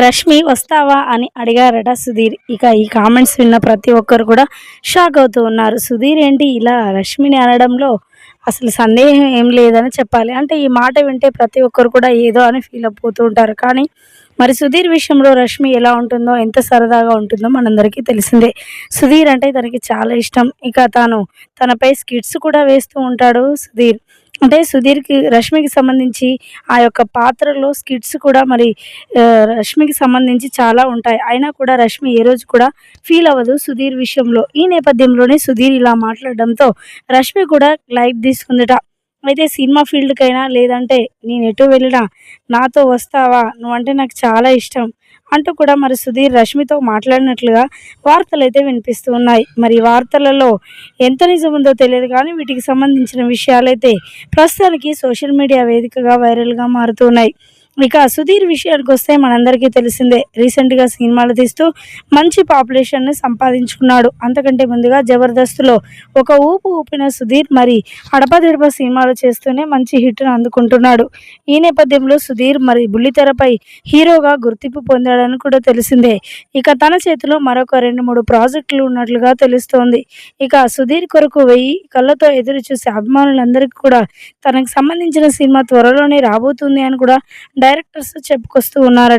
రష్మి వస్తావా అని అడిగారట సుధీర్. ఇక ఈ కామెంట్స్ విన్న ప్రతి ఒక్కరు కూడా షాక్ అవుతూ ఉన్నారు. సుధీర్ ఏంటి ఇలా రష్మిని అనడంలో అసలు సందేహం ఏం లేదని చెప్పాలి. అంటే ఈ మాట వింటే ప్రతి ఒక్కరు కూడా ఏదో అని ఫీల్ అయిపోతూ ఉంటారు. కానీ మరి సుధీర్ విషయంలో రష్మి ఎలా ఉంటుందో ఎంత సరదాగా ఉంటుందో మనందరికీ తెలిసిందే. సుధీర్ అంటే తనకి చాలా ఇష్టం. ఇక తాను తనపై స్కిట్స్ కూడా వేస్తూ ఉంటాడు సుధీర్. అంటే సుధీర్కి రష్మికి సంబంధించి ఆ యొక్క పాత్రలో స్కిట్స్ కూడా మరి రష్మికి సంబంధించి చాలా ఉంటాయి. అయినా కూడా రష్మి ఏ రోజు కూడా ఫీల్ అవ్వదు సుధీర్ విషయంలో. ఈ నేపథ్యంలోనే సుధీర్ ఇలా మాట్లాడడంతో రష్మి కూడా లైట్ తీసుకుందట. అయితే సినిమా ఫీల్డ్కైనా లేదంటే నేను ఎటు వెళ్ళినా నాతో వస్తావా? నువ్వంటే నాకు చాలా ఇష్టం అంటూ కూడా మరి సుధీర్ రష్మితో మాట్లాడినట్లుగా వార్తలు అయితే వినిపిస్తూ ఉన్నాయి. మరి వార్తలలో ఎంత నిజం ఉందో తెలియదు కానీ వీటికి సంబంధించిన విషయాలైతే ప్రస్తుతానికి సోషల్ మీడియా వేదికగా వైరల్గా మారుతున్నాయి ఇక సుధీర్ విషయానికి వస్తే మనందరికీ తెలిసిందే రీసెంట్గా సినిమాలు తీస్తూ మంచి పాపులేషన్ని సంపాదించుకున్నాడు. అంతకంటే ముందుగా జబర్దస్త్లో ఒక ఊపు ఊపిన సుధీర్ మరి అడపదిడప సినిమాలు చేస్తూనే మంచి హిట్ను అందుకుంటున్నాడు. ఈ నేపథ్యంలో సుధీర్ మరి బుల్లితెరపై హీరోగా గుర్తింపు పొందాడని కూడా తెలిసిందే. ఇక తన చేతిలో మరొక రెండు మూడు ప్రాజెక్టులు ఉన్నట్లుగా తెలుస్తోంది. ఇక సుధీర్ కొరకు వెయ్యి కళ్ళతో ఎదురు చూసే అభిమానులందరికీ కూడా తనకు సంబంధించిన సినిమా త్వరలోనే రాబోతుంది అని కూడా డైరెక్టర్స్ చెప్పుకొస్తూ ఉన్నారట.